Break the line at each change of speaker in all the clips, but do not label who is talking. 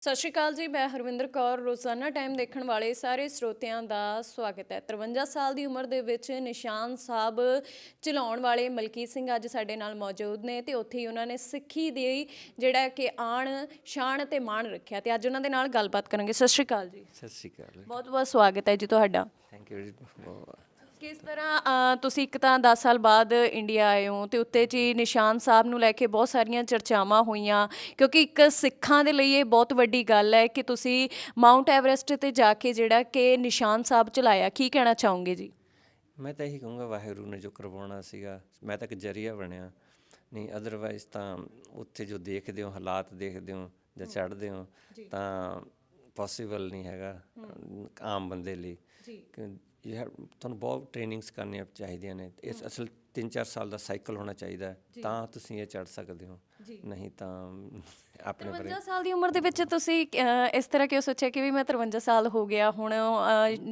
ਸਤਿ ਸ਼੍ਰੀ ਅਕਾਲ ਜੀ ਮੈਂ ਹਰਵਿੰਦਰ ਕੌਰ। ਰੋਜ਼ਾਨਾ ਟਾਈਮ ਦੇਖਣ ਵਾਲੇ ਸਾਰੇ ਸਰੋਤਿਆਂ ਦਾ ਸਵਾਗਤ ਹੈ। 53 ਸਾਲ ਦੀ ਉਮਰ ਦੇ ਵਿੱਚ ਨਿਸ਼ਾਨ ਸਾਹਿਬ ਚਲਾਉਣ ਵਾਲੇ ਮਲਕੀਤ ਸਿੰਘ ਅੱਜ ਸਾਡੇ ਨਾਲ ਮੌਜੂਦ ਨੇ ਤੇ ਉੱਥੇ ਹੀ ਉਹਨਾਂ ਨੇ ਸਿੱਖੀ ਦੀ ਜਿਹੜਾ ਕਿ ਆਣ ਸ਼ਾਨ ਤੇ ਮਾਣ ਰੱਖਿਆ ਤੇ ਅੱਜ ਉਹਨਾਂ ਦੇ ਨਾਲ ਗੱਲਬਾਤ ਕਰਾਂਗੇ। ਸਤਿ ਸ਼੍ਰੀ ਅਕਾਲ ਜੀ।
ਸਤਿ ਸ਼੍ਰੀ ਅਕਾਲ।
ਬਹੁਤ ਬਹੁਤ ਸਵਾਗਤ ਹੈ ਜੀ ਤੁਹਾਡਾ।
ਥੈਂਕ ਯੂ ਜੀ ਬਹੁਤ-
ਕਿਸ ਤਰ੍ਹਾਂ ਅ, ਤੁਸੀਂ ਇੱਕ ਤਾਂ 10 ਸਾਲ ਬਾਅਦ ਇੰਡੀਆ ਆਏ ਹੋ ਤੇ ਉੱਤੇ ਜੀ ਨਿਸ਼ਾਨ ਸਾਹਿਬ ਨੂੰ ਲੈ ਕੇ ਬਹੁਤ ਸਾਰੀਆਂ ਚਰਚਾਵਾਂ ਹੋਈਆਂ ਕਿਉਂਕਿ ਇੱਕ ਸਿੱਖਾਂ ਦੇ ਲਈ ਇਹ ਬਹੁਤ ਵੱਡੀ ਗੱਲ ਹੈ ਕਿ ਤੁਸੀਂ ਮਾਊਂਟ ਐਵਰੈਸਟ ਤੇ ਜਾ ਕੇ ਜਿਹੜਾ ਕਿ ਨਿਸ਼ਾਨ ਸਾਹਿਬ ਚਲਾਇਆ ਕੀ ਕਹਿਣਾ ਚਾਹੋਗੇ ਜੀ?
ਮੈਂ ਤਾਂ ਇਹੀ ਕਹੂੰਗਾ ਵਾਹਿਗੁਰੂ ਨੇ ਜੋ ਕਰਵਾਉਣਾ ਸੀਗਾ ਮੈਂ ਤਾਂ ਇੱਕ ਜਰੀਆ ਬਣਿਆ। ਨਹੀਂ ਅਦਰਵਾਈਜ਼ ਤਾਂ ਉੱਥੇ ਜੋ ਦੇਖਦੇ ਹੋ ਹਾਲਾਤ ਦੇਖਦੇ ਹੋ ਜਾਂ ਚੜ੍ਹਦੇ ਹੋ ਤਾਂ ਪੋਸੀਬਲ ਨਹੀਂ ਹੈਗਾ ਆਮ ਬੰਦੇ ਲਈ।
ਜੀ।
You have- ਤੁਹਾਨੂੰ ਬਹੁਤ ਟ੍ਰੇਨਿੰਗਸ ਕਰਨੀਆਂ ਚਾਹੀਦੀਆਂ ਨੇ। ਇਸ ਅਸਲ 3-4 ਸਾਲ ਦਾ ਸਾਈਕਲ ਹੋਣਾ ਚਾਹੀਦਾ ਤਾਂ ਤੁਸੀਂ ਇਹ ਚੜ੍ਹ ਸਕਦੇ ਹੋ। ਨਹੀਂ ਤਾਂ ਆਪਣੇ ਬਾਰੇ
53 ਸਾਲ ਦੀ ਉਮਰ ਦੇ ਵਿੱਚ ਤੁਸੀਂ ਇਸ ਤਰ੍ਹਾਂ ਕਿਉਂ ਸੋਚਿਆ ਕਿ ਵੀ ਮੈਂ 53 ਸਾਲ ਹੋ ਗਿਆ ਹੁਣ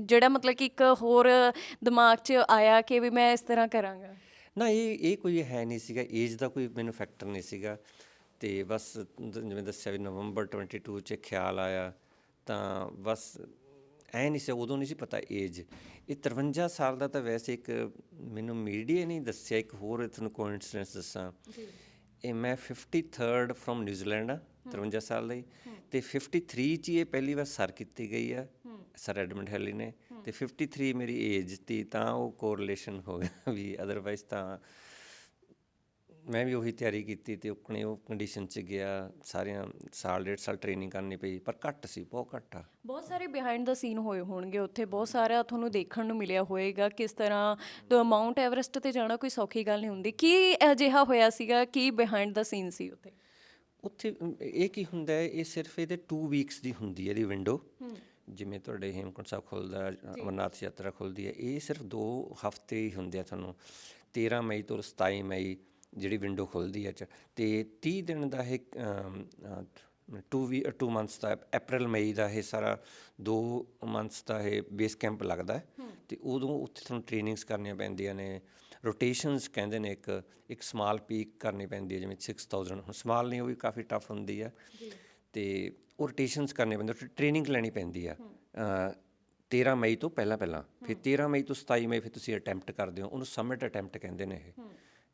ਜਿਹੜਾ ਮਤਲਬ ਕਿ ਇੱਕ ਹੋਰ ਦਿਮਾਗ 'ਚ ਆਇਆ ਕਿ ਵੀ ਮੈਂ ਇਸ ਤਰ੍ਹਾਂ ਕਰਾਂਗਾ?
ਨਾ ਇਹ ਇਹ ਕੋਈ ਹੈ ਨਹੀਂ ਸੀਗਾ। ਏਜ ਦਾ ਕੋਈ ਮੈਨੂੰ ਫੈਕਟਰ ਨਹੀਂ ਸੀਗਾ। ਤੇ ਬਸ ਜਿਵੇਂ ਦੱਸਿਆ ਵੀ ਨਵੰਬਰ 22 ਚ ਖਿਆਲ ਆਇਆ ਤਾਂ ਬਸ ਐ ਨਹੀਂ ਸੀ ਉਦੋਂ ਨਹੀਂ ਸੀ ਪਤਾ ਏਜ ਇਹ 53 ਸਾਲ ਦਾ ਤਾਂ ਵੈਸੇ ਇੱਕ ਮੈਨੂੰ ਮੀਡੀਆ ਨਹੀਂ ਦੱਸਿਆ ਇੱਕ ਹੋਰ ਤੁਹਾਨੂੰ ਕੋਇਨਸੀਡੈਂਸ ਦੱਸਾਂ। ਇਹ ਮੈਂ 53rd ਫਰੋਮ ਨਿਊਜ਼ੀਲੈਂਡ ਆ 53 ਸਾਲ ਲਈ ਤੇ 53 ਚ ਇਹ ਪਹਿਲੀ ਵਾਰ ਸਰ ਕੀਤੀ ਗਈ ਆ ਸਰ ਐਡਮੰਡ ਹੈਲੀ ਨੇ। ਤੇ 53 ਮੇਰੀ ਏਜ ਤੀ ਤਾਂ ਉਹ ਕੋਰਿਲੇਸ਼ਨ ਹੋ ਗਿਆ ਵੀ ਅਦਰਵਾਈਜ਼ ਤਾਂ ਮੈਂ ਵੀ ਉਹੀ ਤਿਆਰੀ ਕੀਤੀ ਤੇ ਉਕਣੇ ਉਹ ਕੰਡੀਸ਼ਨ ਚ ਗਿਆ ਸਾਰਿਆਂ ਸਾਲ ਡੇਢ ਸਾਲ ਟ੍ਰੇਨਿੰਗ ਕਰਨੀ ਪਈ ਪਰ ਘੱਟ ਸੀ ਬਹੁਤ ਘੱਟ ਆ।
ਬਹੁਤ ਸਾਰੇ ਬਿਹਾਈਂਡ ਦਾ ਸੀਨ ਹੋਏ ਹੋਣਗੇ ਉੱਥੇ ਬਹੁਤ ਸਾਰਾ ਤੁਹਾਨੂੰ ਦੇਖਣ ਨੂੰ ਮਿਲਿਆ ਹੋਏਗਾ ਕਿਸ ਤਰ੍ਹਾਂ ਤੋਂ ਮਾਊਂਟ ਐਵਰੈਸਟ ਤੇ ਜਾਣਾ ਕੋਈ ਸੌਖੀ ਗੱਲ ਨਹੀਂ ਹੁੰਦੀ। ਕੀ ਅਜਿਹਾ ਹੋਇਆ ਸੀਗਾ ਕੀ ਬਿਹਾਈਂਡ ਦਾ ਸੀਨ ਸੀ ਉੱਥੇ?
ਉੱਥੇ ਇਹ ਕੀ ਹੁੰਦਾ ਹੈ ਇਹ ਸਿਰਫ ਇਹਦੇ 2 ਵੀਕਸ ਦੀ ਹੁੰਦੀ ਹੈ ਇਹਦੀ ਵਿੰਡੋ ਜਿਵੇਂ ਤੁਹਾਡੇ ਹੇਮਕੁੰਟ ਸਾਹਿਬ ਖੁੱਲਦਾ ਅਮਰਨਾਥ ਯਾਤਰਾ ਖੁੱਲਦੀ ਹੈ ਇਹ ਸਿਰਫ 2 ਹਫ਼ਤੇ ਹੀ ਹੁੰਦੇ ਆ ਤੁਹਾਨੂੰ। 13 ਮਈ ਤੋਂ 27 ਮਈ ਜਿਹੜੀ ਵਿੰਡੋ ਖੁੱਲਦੀ ਹੈ ਤੇ 30 ਦਿਨ ਦਾ ਇਹ 2 ਵੀ 2 ਮੰਥਸ ਦਾ ਅਪ੍ਰੈਲ ਮਈ ਦਾ ਇਹ ਸਾਰਾ 2 ਮੰਥਸ ਦਾ ਇਹ ਬੇਸ ਕੈਂਪ ਲੱਗਦਾ ਤੇ ਉਦੋਂ ਉੱਥੇ ਤੁਹਾਨੂੰ ਟ੍ਰੇਨਿੰਗਸ ਕਰਨੀਆਂ ਪੈਂਦੀਆਂ ਨੇ। ਰੋਟੇਸ਼ਨਸ ਕਹਿੰਦੇ ਨੇ ਇੱਕ ਇੱਕ ਸਮਾਲ ਪੀਕ ਕਰਨੀ ਪੈਂਦੀ ਹੈ ਜਿਵੇਂ 6000 ਹੁਣ ਸਮਾਲ ਨਹੀਂ ਉਹ ਵੀ ਕਾਫੀ ਟਫ ਹੁੰਦੀ ਹੈ ਤੇ ਉਹ ਰੋਟੇਸ਼ਨਸ ਕਰਨੇ ਪੈਂਦੇ ਟ੍ਰੇਨਿੰਗ ਲੈਣੀ ਪੈਂਦੀ ਆ। ਅ, 13 ਮਈ ਤੋਂ ਪਹਿਲਾਂ ਪਹਿਲਾਂ। ਫਿਰ 13 ਮਈ ਤੋਂ 27 ਮਈ ਫਿਰ ਤੁਸੀਂ ਅਟੈਂਪਟ ਕਰਦੇ ਹੋ। ਉਹਨੂੰ ਸਮਿਟ ਅਟੈਂਪਟ ਕਹਿੰਦੇ ਨੇ ਇਹ।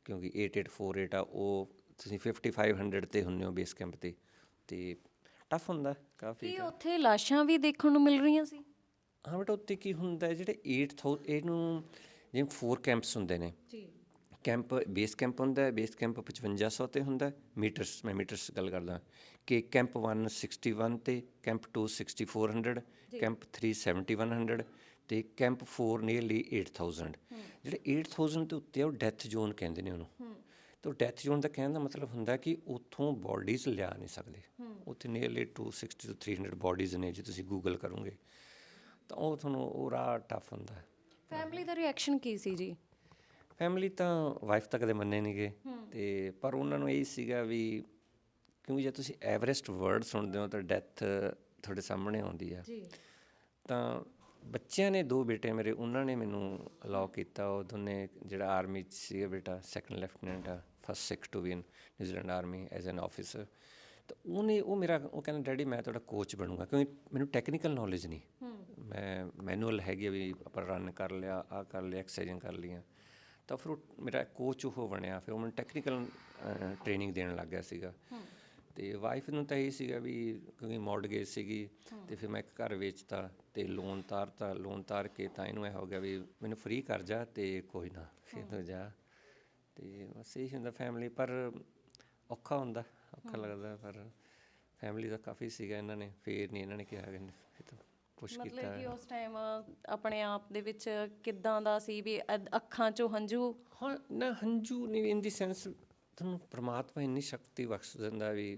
ਕਿਉਂਕਿ 8848 ਆ ਉਹ ਤੁਸੀਂ 5500 ਤੇ ਹੁੰਦੇ ਹੋ ਬੇਸ ਕੈਂਪ ਤੇ ਤੇ ਟਫ ਹੁੰਦਾ ਕਾਫੀ
ਕੀ ਉੱਥੇ ਲਾਸ਼ਾਂ ਵੀ ਦੇਖਣ ਨੂੰ ਮਿਲ ਰਹੀਆਂ ਸੀ?
ਹਾਂ ਬਟ ਉੱਤੇ ਕੀ ਹੁੰਦਾ ਜਿਹੜੇ 8000 ਇਹਨੂੰ ਜਿਵੇਂ 4 ਕੈਂਪਸ ਹੁੰਦੇ ਨੇ।
ਜੀ।
ਕੈਂਪ ਬੇਸ ਕੈਂਪ ਹੁੰਦਾ ਬੇਸ ਕੈਂਪ 5500 ਤੇ ਹੁੰਦਾ ਮੀਟਰਸ ਮੈਂ ਮੀਟਰਸ ਗੱਲ ਕਰਦਾ। ਕਿ ਕੈਂਪ 1 61 ਤੇ ਕੈਂਪ 2 6400 ਕੈਂਪ 3 7100 ਤੇ ਕੈਂਪ 4 ਨੀਅਰਲੀ 8000 ਜਿਹੜੇ 8000 ਤੇ ਉੱਤੇ ਉਹ ਡੈਥ ਜ਼ੋਨ ਕਹਿੰਦੇ ਨੇ ਉਹਨੂੰ। ਤੇ ਉਹ ਡੈਥ ਜ਼ੋਨ ਦਾ ਕਹਿਣ ਦਾ ਮਤਲਬ ਹੁੰਦਾ ਕਿ ਉੱਥੋਂ ਬਾਡੀਜ਼ ਲਿਆ ਨਹੀਂ ਸਕਦੇ। ਉੱਥੇ ਨੀਅਰਲੀ 260 ਤੋਂ 300 ਬਾਡੀਜ਼ ਨੇ ਜੇ ਤੁਸੀਂ ਗੂਗਲ ਕਰੋਗੇ। ਤਾਂ ਉਹ ਤੁਹਾਨੂੰ ਉਹ ਰਾਹ ਟਫ ਹੁੰਦਾ।
ਫੈਮਿਲੀ ਦਾ ਰਿਐਕਸ਼ਨ ਕੀ ਸੀ ਜੀ?
ਫੈਮਿਲੀ ਤਾਂ ਵਾਈਫ ਤਾਂ ਕਦੇ ਮੰਨੇ ਨਹੀਂਗੇ। ਤੇ ਪਰ ਉਹਨਾਂ ਨੂੰ ਇਹ ਸੀਗਾ ਵੀ ਕਿਉਂਕਿ ਜੇ ਤੁਸੀਂ ਐਵਰੈਸਟ ਵਰਡ ਸੁਣਦੇ ਹੋ ਤਾਂ ਡੈਥ ਤੁਹਾਡੇ ਸਾਹਮਣੇ ਆਉਂਦੀ ਆ।
ਜੀ।
ਤਾਂ ਬੱਚਿਆਂ ਨੇ ਦੋ ਬੇਟੇ ਮੇਰੇ ਉਹਨਾਂ ਨੇ ਮੈਨੂੰ ਅਲਾਉ ਕੀਤਾ ਉਹ ਦੋਨੇ ਜਿਹੜਾ ਆਰਮੀ ਚ ਸੀਗਾ ਬੇਟਾ ਸੈਕੰਡ ਲੈਫਟੀਨੈਂਟ ਆ first Sikh to be in New Zealand army as an officer ਤਾਂ ਉਹਨੇ ਉਹ ਮੇਰਾ ਉਹ ਕਹਿੰਦਾ ਡੈਡੀ ਮੈਂ ਤੁਹਾਡਾ ਕੋਚ ਬਣੂੰਗਾ ਕਿਉਂਕਿ ਮੈਨੂੰ ਟੈਕਨੀਕਲ ਨੌਲੇਜ ਨਹੀਂ। ਮੈਂ ਮੈਨੂਅਲ ਹੈਗੀ ਵੀ ਆਪਾਂ ਰਨ ਕਰ ਲਿਆ ਆ ਕਰ ਲਿਆ ਐਕਸਰਸਾਈਜ਼ਾਂ ਕਰ ਲਈਆਂ। ਤਾਂ ਫਿਰ ਮੇਰਾ ਕੋਚ ਉਹ ਬਣਿਆ ਫਿਰ ਉਹ ਮੈਨੂੰ ਟੈਕਨੀਕਲ ਟ੍ਰੇਨਿੰਗ ਦੇਣ ਲੱਗ ਗਿਆ ਸੀਗਾ। ਤੇ ਵਾਈਫ ਨੂੰ ਤਾਂ ਇਹ ਸੀਗਾ ਵੀ ਕਿਉਂਕਿ ਮੌਰਗੇਜ ਸੀਗੀ ਤੇ ਫਿਰ ਮੈਂ ਇੱਕ ਘਰ ਵੇਚਤਾ ਤੇ ਲੋਨ ਤਾਰਤਾ ਲੋਨ ਤਾਰ ਕੇ ਤਾਂ ਇਹਨੂੰ ਇਹ ਹੋ ਗਿਆ ਵੀ ਮੈਨੂੰ ਫ੍ਰੀ ਕਰ ਜਾ ਤੇ ਕੋਈ ਨਾ ਫਿਰ ਤੂੰ ਜਾ। ਤੇ ਬਸ ਇਹ ਹੁੰਦਾ ਫੈਮਿਲੀ ਪਰ ਔਖਾ ਹੁੰਦਾ ਔਖਾ ਲੱਗਦਾ ਪਰ ਫੈਮਿਲੀ ਦਾ ਕਾਫੀ ਸੀਗਾ ਇਹਨਾਂ ਨੇ ਫੇਰ ਨਹੀਂ ਇਹਨਾਂ ਨੇ ਕਿਹਾ ਕਿ ਫਿਰ ਤਾਂ ਪੁਸ਼ ਕੀਤਾ।
ਮਤਲਬ ਕਿ ਉਸ ਟਾਈਮ ਆਪਣੇ ਆਪ ਦੇ ਵਿੱਚ ਕਿੱਦਾਂ ਦਾ ਸੀ ਵੀ ਅੱਖਾਂ 'ਚੋਂ ਹੰਝੂ?
ਨਾ ਹੰਝੂ ਨਹੀਂ ਇਨ ਦੀ ਸੈਂਸ ਤੁਹਾਨੂੰ ਪ੍ਰਮਾਤਮਾ ਇੰਨੀ ਸ਼ਕਤੀ ਬਖਸ਼ ਦਿੰਦਾ ਵੀ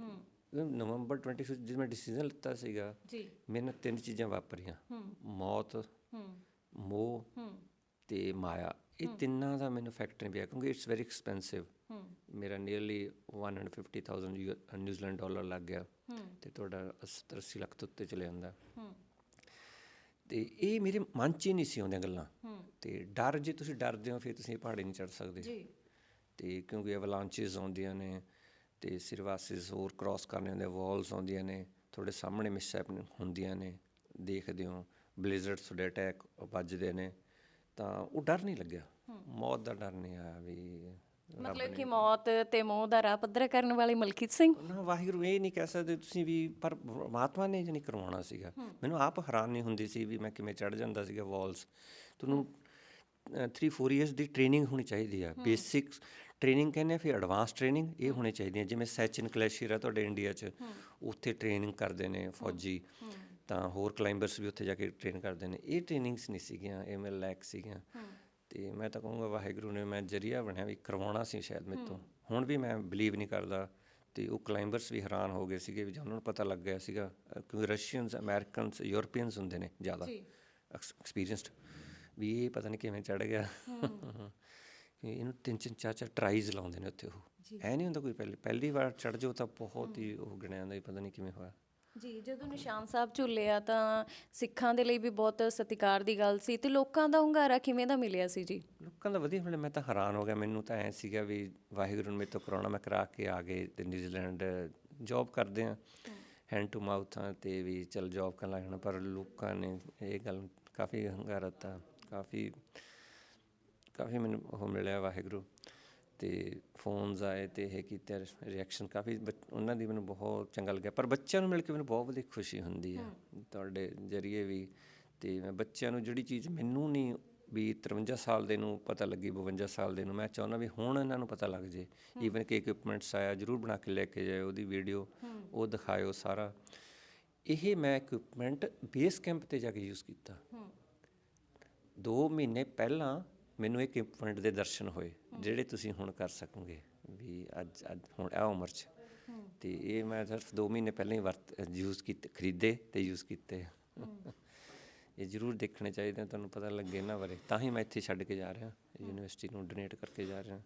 ਨਵੰਬਰ 26 ਜਦੋਂ ਮੈਂ ਡਿਸੀਜਨ ਲਿੱਤਾ ਸੀਗਾ
ਜੀ।
ਮੇਰੇ ਨਾਲ ਤਿੰਨ ਚੀਜ਼ਾਂ ਵਾਪਰੀਆਂ। ਮੌਤ ਮੋਹ ਤੇ ਮਾਇਆ। ਇਹ ਤਿੰਨਾਂ ਦਾ ਮੈਨੂੰ ਫੈਕਟ ਨਹੀਂ ਪਿਆ ਕਿਉਂਕਿ ਇਟਸ ਵੈਰੀ ਐਕਸਪੈਂਸਿਵ ਮੇਰਾ ਨੀਅਰਲੀ 150000 ਯੂ- ਨਿਊਜ਼ੀਲੈਂਡ ਡਾਲਰ ਲੱਗ ਗਿਆ। ਤੇ ਤੁਹਾਡਾ 70 80 ਲੱਖ ਤੋਂ ਉੱਤੇ ਚਲੇ ਜਾਂਦਾ। ਤੇ ਇਹ ਮੇਰੇ ਮਨ 'ਚ ਹੀ ਨਹੀਂ ਸੀ ਆਉਂਦੀਆਂ ਗੱਲਾਂ। ਤੇ ਡਰ ਜੇ ਤੁਸੀਂ ਡਰਦੇ ਹੋ ਫਿਰ ਤੁਸੀਂ ਪਹਾੜੀ ਨਹੀਂ ਚੜ ਸਕਦੇ।
ਜੀ।
ਤੇ ਕਿਉਂਕਿ ਐਵਲਾਂਚੇਸ ਆਉਂਦੀਆਂ ਨੇ ਤੇ ਸਿਰਵਾਸਿਸ ਹੋਰ ਕ੍ਰਾਸ ਕਰਨੇ ਹੁੰਦੇ ਵਾਲਸ ਆਉਂਦੀਆਂ ਨੇ ਤੁਹਾਡੇ ਸਾਹਮਣੇ ਮਿਸਹੈਪ ਹੁੰਦੀਆਂ ਨੇ ਦੇਖਦੇ ਹੋ ਬਲੇਜ਼ਰਸ ਤੁਹਾਡੇ ਅਟੈਕ ਵੱਜਦੇ ਨੇ ਤਾਂ ਉਹ ਡਰ ਨਹੀਂ ਲੱਗਿਆ? ਮੌਤ ਦਾ ਡਰ ਨਹੀਂ ਆਇਆ ਵੀ
ਮਤਲਬ ਕਿ ਮੌਤ ਤੇ ਮੋਹ ਦਾ ਰਾਹ ਪੱਧਰਾ ਕਰਨ ਵਾਲੇ ਮਲਕੀਤ ਸਿੰਘ?
ਨਾ ਵਾਹਿਗੁਰੂ ਇਹ ਨਹੀਂ ਕਹਿ ਸਕਦੇ ਤੁਸੀਂ ਵੀ ਪਰ ਪਰਮਾਤਮਾ ਨੇ ਜਣੀ ਕਰਵਾਉਣਾ ਸੀਗਾ। ਮੈਨੂੰ ਆਪ ਹੈਰਾਨ ਨਹੀਂ ਹੁੰਦੀ ਸੀ ਵੀ ਮੈਂ ਕਿਵੇਂ ਚੜ ਜਾਂਦਾ ਸੀਗਾ ਵਾਲਸ ਤੁਹਾਨੂੰ 3 4 ਇਅਰਸ ਦੀ ਟ੍ਰੇਨਿੰਗ ਹੋਣੀ ਚਾਹੀਦੀ ਆ। ਬੇਸਿਕ ਟ੍ਰੇਨਿੰਗ ਕਹਿੰਦੇ ਆ ਫਿਰ ਐਡਵਾਂਸ ਟ੍ਰੇਨਿੰਗ ਇਹ ਹੋਣੀ ਚਾਹੀਦੀ ਹੈ। ਜਿਵੇਂ ਸੈਚਿਨ ਕਲੈਸ਼ੀਰ ਆ ਤੁਹਾਡੇ ਇੰਡੀਆ 'ਚ ਉੱਥੇ ਟ੍ਰੇਨਿੰਗ ਕਰਦੇ ਨੇ ਫੌਜੀ। ਤਾਂ ਹੋਰ ਕਲਾਈਂਬਰਸ ਵੀ ਉੱਥੇ ਜਾ ਕੇ ਟ੍ਰੇਨ ਕਰਦੇ ਨੇ। ਇਹ ਟ੍ਰੇਨਿੰਗਸ ਨਹੀਂ ਸੀਗੀਆਂ ਇਹ ਮੈਂ ਲੈਕ ਸੀਗੀਆਂ। ਤੇ ਮੈਂ ਤਾਂ ਕਹੂੰਗਾ ਵਾਹਿਗੁਰੂ ਨੇ ਮੈਂ ਜਰੀਆ ਬਣਿਆ ਵੀ ਕਰਵਾਉਣਾ ਸੀ ਸ਼ਾਇਦ ਮੇਰੇ ਤੋਂ। ਹੁਣ ਵੀ ਮੈਂ ਬਲੀਵ ਨਹੀਂ ਕਰਦਾ। ਤੇ ਉਹ ਕਲਾਈਂਬਰਸ ਵੀ ਹੈਰਾਨ ਹੋ ਗਏ ਸੀਗੇ ਵੀ ਜਦੋਂ ਉਹਨਾਂ ਨੂੰ ਪਤਾ ਲੱਗ ਗਿਆ ਸੀਗਾ ਕਿਉਂਕਿ ਰਸ਼ੀਅਨਸ ਅਮਰੀਕਨਸ ਯੂਰਪੀਅਨਸ ਹੁੰਦੇ ਨੇ ਜ਼ਿਆਦਾ ਐਕਸਪੀਰੀਅੰਸਡ ਵੀ ਇਹ ਪਤਾ ਨਹੀਂ ਕਿਵੇਂ ਚੜ ਗਿਆ। ਇਹਨੂੰ ਤਿੰਨ ਤਿੰਨ ਚਾਰ ਚਾਰ ਟਰਾਈਜ਼ ਲਾਉਂਦੇ ਨੇ ਉੱਥੇ ਉਹ। ਐ ਨਹੀਂ ਹੁੰਦਾ ਕੋਈ ਪਹਿਲੀ ਪਹਿਲੀ ਵਾਰ ਚੜ ਜਾਓ ਤਾਂ ਬਹੁਤ ਹੀ ਉਹ ਗਿਣਿਆ ਵੀ ਪਤਾ ਨਹੀਂ ਕਿਵੇਂ ਹੋਇਆ।
ਜੀ ਜਦੋਂ ਨਿਸ਼ਾਨ ਸਾਹਿਬ ਝੁੱਲਿਆ ਤਾਂ ਸਿੱਖਾਂ ਦੇ ਲਈ ਵੀ ਬਹੁਤ ਸਤਿਕਾਰ ਦੀ ਗੱਲ ਸੀ ਤੇ ਲੋਕਾਂ ਦਾ ਹੁੰਗਾਰਾ ਕਿਵੇਂ ਦਾ ਮਿਲਿਆ ਸੀ ਜੀ?
ਲੋਕਾਂ ਦਾ ਵਧੀਆ ਮਿਲਿਆ ਮੈਂ ਤਾਂ ਹੈਰਾਨ ਹੋ ਗਿਆ ਮੈਨੂੰ ਤਾਂ ਐ ਸੀਗਾ ਵੀ ਵਾਹਿਗੁਰੂ ਨੇ ਮੇਰੇ ਤੋਂ ਕਰਾਉਣਾ ਮੈਂ ਕਰਾ ਕੇ ਆ ਗਏ ਤੇ ਨਿਊਜ਼ੀਲੈਂਡ ਜੌਬ ਕਰਦੇ ਆ। ਹੈਂਡ ਟੂ ਮਾਊਥ ਆ ਤੇ ਵੀ ਚਲ ਜੌਬ ਕਰਨ ਲੱਗਣਾ ਪਰ ਲੋਕਾਂ ਨੇ ਇਹ ਗੱਲ ਕਾਫੀ ਹੰਗਾਰਾ ਤਾ ਕਾਫੀ ਕਾਫੀ ਮੈਨੂੰ ਉਹ ਮਿਲਿਆ ਵਾਹਿਗੁਰੂ ਤੇ ਫੋਨਸ ਆਏ ਤੇ ਇਹ ਕੀਤੇ ਰਿਐਕਸ਼ਨ ਕਾਫੀ ਉਹਨਾਂ ਦੀ ਮੈਨੂੰ ਬਹੁਤ ਚੰਗਾ ਲੱਗਿਆ। ਪਰ ਬੱਚਿਆਂ ਨੂੰ ਮਿਲ ਕੇ ਮੈਨੂੰ ਬਹੁਤ ਵਧੀਆ ਖੁਸ਼ੀ ਹੁੰਦੀ ਹੈ। ਤੁਹਾਡੇ ਜਰੀਏ ਵੀ ਤੇ ਮੈਂ ਬੱਚਿਆਂ ਨੂੰ ਜਿਹੜੀ ਚੀਜ਼ ਮੈਨੂੰ ਨਹੀਂ ਵੀ 53 ਸਾਲ ਦੇ ਨੂੰ ਪਤਾ ਲੱਗੀ 52 ਸਾਲ ਦੇ ਨੂੰ ਮੈਂ ਚਾਹੁੰਦਾ ਵੀ ਹੁਣ ਇਹਨਾਂ ਨੂੰ ਪਤਾ ਲੱਗ ਜੇ। ਈਵਨ ਕਿ ਇਕਵਿਪਮੈਂਟਸ ਆਇਆ ਜਰੂਰ ਬਣਾ ਕੇ ਲੈ ਕੇ ਜਾਇਓ ਉਹਦੀ ਵੀਡੀਓ ਉਹ ਦਿਖਾਇਓ ਸਾਰਾ। ਇਹ ਮੈਂ ਇਕਵਿਪਮੈਂਟ ਬੇਸ ਕੈਂਪ ਤੇ ਜਾ ਕੇ ਯੂਜ਼ ਕੀਤਾ। 2 ਮਹੀਨੇ ਪਹਿਲਾਂ ਮੈਨੂੰ ਇਹ ਪੁਆਇੰਟ ਦੇ ਦਰਸ਼ਨ ਹੋਏ, ਜਿਹੜੇ ਤੁਸੀਂ ਹੁਣ ਕਰ ਸਕੋਗੇ, ਵੀ ਅੱਜ ਅੱਜ ਹੁਣ ਇਹ ਉਮਰ 'ਚ। ਤੇ ਇਹ ਮੈਂ ਸਿਰਫ 2 ਮਹੀਨੇ ਪਹਿਲਾਂ ਹੀ ਵਰਤ ਯੂਜ਼ ਕੀਤੇ, ਖਰੀਦੇ ਤੇ ਯੂਜ਼ ਕੀਤੇ। ਇਹ ਜ਼ਰੂਰ ਦੇਖਣੇ ਚਾਹੀਦੇ ਤੁਹਾਨੂੰ ਪਤਾ ਲੱਗੇ ਇਹਨਾਂ ਬਾਰੇ। ਤਾਂ ਹੀ ਮੈਂ ਇੱਥੇ ਛੱਡ ਕੇ ਜਾ ਰਿਹਾ, ਯੂਨੀਵਰਸਿਟੀ ਨੂੰ ਡੋਨੇਟ ਕਰਕੇ ਜਾ ਰਿਹਾ।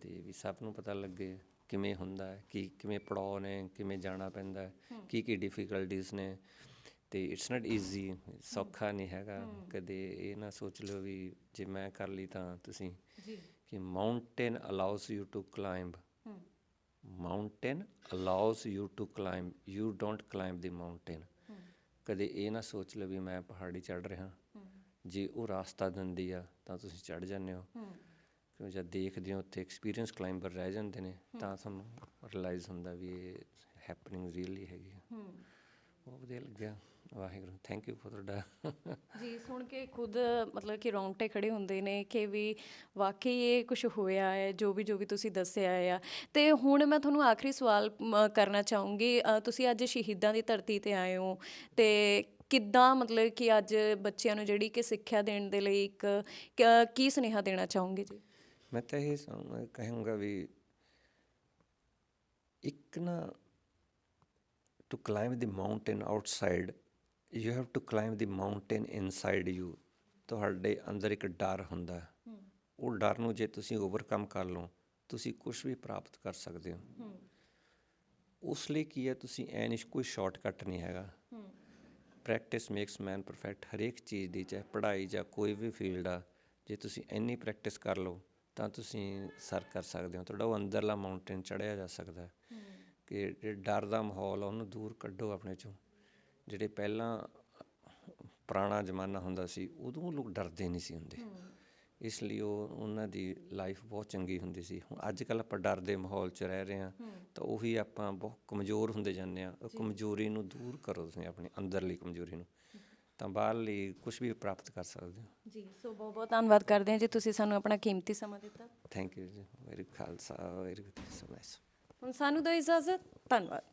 ਤੇ ਵੀ ਸਭ ਨੂੰ ਪਤਾ ਲੱਗੇ ਕਿਵੇਂ ਹੁੰਦਾ ਹੈ, ਕੀ, ਕਿਵੇਂ ਪੜਾਅ ਨੇ, ਕਿਵੇਂ ਜਾਣਾ ਪੈਂਦਾ ਹੈ, ਕੀ ਕੀ ਡਿਫਿਕਲਟੀਜ਼ ਨੇ। ਤੇ ਇਟਸ ਨਾਟ ਈਜ਼ੀ ਸੌਖਾ ਨਹੀਂ ਹੈਗਾ। ਕਦੇ ਇਹ ਨਾ ਸੋਚ ਲਿਓ ਵੀ ਜੇ ਮੈਂ ਕਰ ਲਈ ਤਾਂ ਤੁਸੀਂ
ਜੀ।
ਕਿ mountain allows you to climb mountain allows you to climb you don't climb the mountain ਕਦੇ ਇਹ ਨਾ ਸੋਚ ਲਓ ਵੀ ਮੈਂ ਪਹਾੜੀ ਚੜ ਰਿਹਾ। ਜੇ ਉਹ ਰਾਸਤਾ ਦਿੰਦੀ ਆ ਤਾਂ ਤੁਸੀਂ ਚੜ ਜਾਂਦੇ ਹੋ। ਕਿਉਂ ਜਦ ਦੇਖਦੇ ਹੋ ਉੱਥੇ ਐਕਸਪੀਰੀਅੰਸ ਕਲਾਈਂਬਰ ਰਹਿ ਜਾਂਦੇ ਨੇ ਤਾਂ ਤੁਹਾਨੂੰ ਰਿਅਲਾਈਜ਼ ਹੁੰਦਾ ਵੀ ਇਹ ਹੈਪਨਿੰਗ ਰੀਅਲੀ ਹੈਗੀ ਆ। ਬਹੁਤ ਵਧੀਆ ਲੱਗਿਆ। ਵਾਹਿਗੁਰੂ ਥੈਂਕ ਯੂ ਫॉर ਤੁਹਾਡਾ।
ਜੀ ਸੁਣ ਕੇ ਖੁਦ ਮਤਲਬ ਕਿ ਰੌਂਗਟੇ ਖੜੇ ਹੁੰਦੇ ਨੇ ਕਿ ਵੀ ਵਾਕਈ ਇਹ ਕੁਝ ਹੋਇਆ ਹੈ ਜੋ ਵੀ ਜੋ ਵੀ ਤੁਸੀਂ ਦੱਸਿਆ ਆ। ਤੇ ਹੁਣ ਮੈਂ ਤੁਹਾਨੂੰ ਆਖਰੀ ਸਵਾਲ ਕਰਨਾ ਚਾਹੂੰਗੀ। ਤੁਸੀਂ ਅੱਜ ਸ਼ਹੀਦਾਂ ਦੀ ਧਰਤੀ ਤੇ ਆਏ ਹੋ ਤੇ ਕਿੱਦਾਂ ਮਤਲਬ ਕਿ ਅੱਜ ਬੱਚਿਆਂ ਨੂੰ ਜਿਹੜੀ ਕਿ ਸਿੱਖਿਆ ਦੇਣ ਦੇ ਲਈ ਇੱਕ ਕ- ਸੁਨੇਹਾ ਦੇਣਾ ਚਾਹੋਗੇ ਜੀ?
ਮੈਂ ਤਾਂ ਇਹ ਕਹਾਂਗਾ ਵੀ ਇੱਕ ਨਾ to climb the mountain outside you have to climb the mountain inside you ਤੁਹਾਡੇ ਅੰਦਰ ਇੱਕ ਡਰ ਹੁੰਦਾ। ਉਹ ਡਰ ਨੂੰ ਜੇ ਤੁਸੀਂ ਓਵਰਕਮ ਕਰ ਲਓ ਤੁਸੀਂ ਕੁਝ ਵੀ ਪ੍ਰਾਪਤ ਕਰ ਸਕਦੇ ਹੋ। ਉਸ ਲਈ ਕੀ ਹੈ ਤੁਸੀਂ ਐ ਨਹੀਂ ਕੋਈ ਸ਼ਾਰਟਕਟ ਨਹੀਂ ਹੈਗਾ। ਪ੍ਰੈਕਟਿਸ ਮੇਕਸ ਮੈਨ ਪਰਫੈਕਟ ਹਰੇਕ ਚੀਜ਼ ਦੀ ਚਾਹੇ ਪੜ੍ਹਾਈ ਜਾਂ ਕੋਈ ਵੀ ਫੀਲਡ ਆ ਜੇ ਤੁਸੀਂ ਇੰਨੀ ਪ੍ਰੈਕਟਿਸ ਕਰ ਲਓ ਤਾਂ ਤੁਸੀਂ ਸਰ ਕਰ ਸਕਦੇ ਹੋ। ਤੁਹਾਡਾ ਉਹ ਅੰਦਰਲਾ ਮਾਊਂਟੇਨ ਚੜ੍ਹਿਆ ਜਾ ਸਕਦਾ ਹੈ ਕਿ ਡਰ ਦਾ ਮਾਹੌਲ ਉਹਨੂੰ ਦੂਰ ਕੱਢੋ ਆਪਣੇ ਚੋਂ। ਜਿਹੜੇ ਪਹਿਲਾਂ ਪੁਰਾਣਾ ਜ਼ਮਾਨਾ ਹੁੰਦਾ ਸੀ ਉਦੋਂ ਲੋਕ ਡਰਦੇ ਨਹੀਂ ਸੀ ਹੁੰਦੇ। ਇਸ ਲਈ ਉਹ ਉਹਨਾਂ ਦੀ ਲਾਈਫ ਬਹੁਤ ਚੰਗੀ ਹੁੰਦੀ ਸੀ। ਹੁਣ ਅੱਜ ਕੱਲ ਆਪਾਂ ਡਰ ਦੇ ਮਾਹੌਲ 'ਚ ਰਹਿ ਰਹੇ ਹਾਂ ਤਾਂ ਉਹੀ ਆਪਾਂ ਬਹੁਤ ਕਮਜ਼ੋਰ ਹੁੰਦੇ ਜਾਂਦੇ ਆ ਉਹ ਕਮਜ਼ੋਰੀ ਨੂੰ ਦੂਰ ਕਰੋ ਤੁਸੀਂ ਆਪਣੀ ਅੰਦਰਲੀ ਕਮਜ਼ੋਰੀ ਨੂੰ। ਤਾਂ ਬਾਹਰਲੀ ਕੁਝ ਵੀ ਪ੍ਰਾਪਤ ਕਰ ਸਕਦੇ ਹੋ।
ਜੀ ਸੋ ਬਹੁਤ ਬਹੁਤ ਧੰਨਵਾਦ ਕਰਦੇ ਹਾਂ ਜੀ ਤੁਸੀਂ ਸਾਨੂੰ ਆਪਣਾ ਕੀਮਤੀ ਸਮਾਂ ਦਿੱਤਾ।
ਥੈਂਕ ਯੂ ਜੀ। Very Khalsa very good so nice
ਹੁਣ ਸਾਨੂੰ ਦਿਓ ਇਜਾਜ਼ਤ। ਧੰਨਵਾਦ।